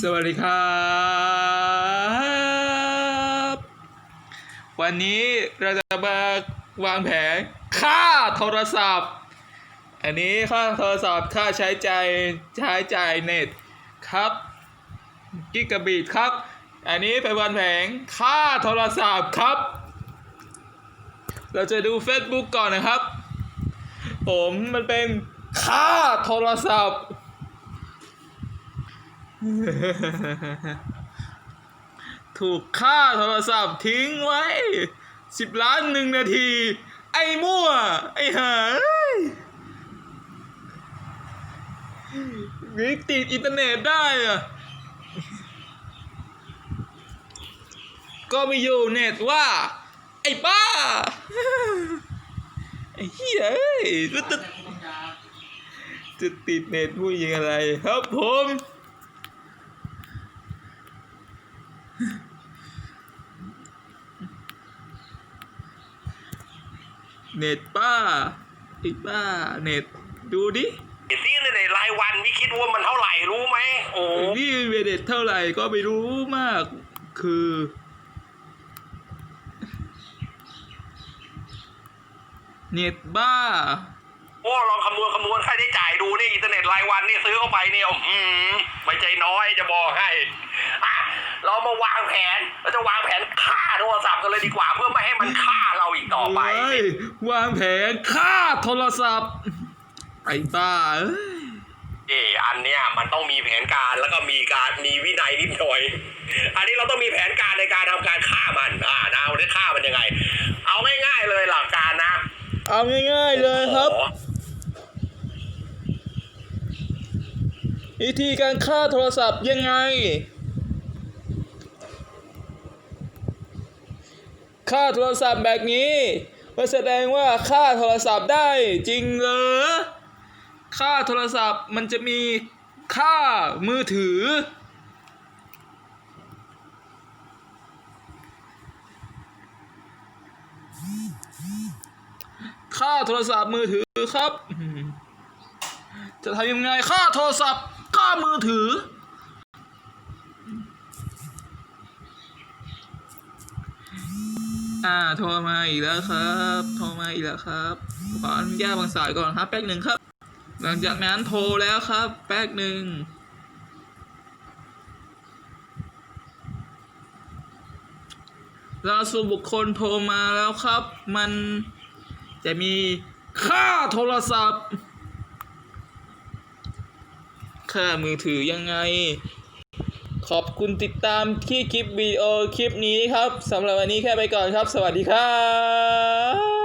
สวัสดีครับ วันนี้เราจะมาวางแผนค่าโทรศัพท์ อันนี้ค่าโทรศัพท์ค่าใช้จ่ายใช้จ่ายเน็ตครับ กิกะบิตครับ อันนี้เป็นวันแผงค่าโทรศัพท์ครับ เราจะดู Facebook ก่อนนะครับ ผมมันเป็นค่าโทรศัพท์ ถูกค่าโทรศัพท์ทิ้งไว้สิบล้านหนึ่งนาที ไอ้มั่ว ไอ้หานี่ติดอินเทอร์เน็ตได้อะก็มีอยู่เน็ตว่า ไอ้บ้า ไอ้เหี้ยเอ้ยก็จะจะติดเน็ตพูดยังอะไรครับผม เน็ตป้าไอ้ป้าเน็ตดูดิซีเลยในรายวันพี่คิดว่ามันเท่าไหร่รู้ไหมโอ้นี่เวเด็ดเท่าไหร่ก็ไม่รู้มาก คือ เน็ตบ้า โหลองคำนวณคำนวณค่าใช้จ่ายดูนี่อินเทอร์เน็ตรายวันนี่ซื้อเข้าไปเนี่ยอืมไม่ใจน้อยจะบอกให้อะเรามาวางแผนเราจะวางแผนฆ่าโทรศัพท์กันเลยดีกว่าเพื่อไม่ให้มันฆ่าเราอีกต่อไป เฮ้ยวางแผนค่าโทรศัพท์ไอ้บ้าเอ้ยเอออันเนี้ยมันต้องมีแผนการแล้วก็มีการมีวินัยนิดหน่อย อันนี้เราต้องมีแผนการในการทำการฆ่ามัน อ่าดาวได้ฆ่ามันยังไง เอาง่ายๆเลยหลักการนะเอาง่ายๆเลยครับ ขอ วิธีการฆ่าโทรศัพท์ยังไง ค่าโทรศัพท์แบบนี้มันแสดงว่าค่าโทรศัพท์ได้จริงเหรอ ค่าโทรศัพท์มันจะมีค่ามือถือ ค่าโทรศัพท์มือถือครับ จะทำยังไงค่าโทรศัพท์ มือถือ อ่าโทรมาอีกแล้วครับโทรมาอีกแล้วครับขออนุญาตวางสายก่อนครับแป๊กหนึ่งครับ หลังจากนั้นโทรแล้วครับ แป๊กหนึ่งล่าสุดบุคคลโทรมาแล้วครับ มันจะมีค่าโทรศัพท์ ค่ามือถือยังไง ขอบคุณติดตามที่คลิปวิดีโอคลิปนี้ครับสำหรับวันนี้แค่ไปก่อนครับ สวัสดีครับ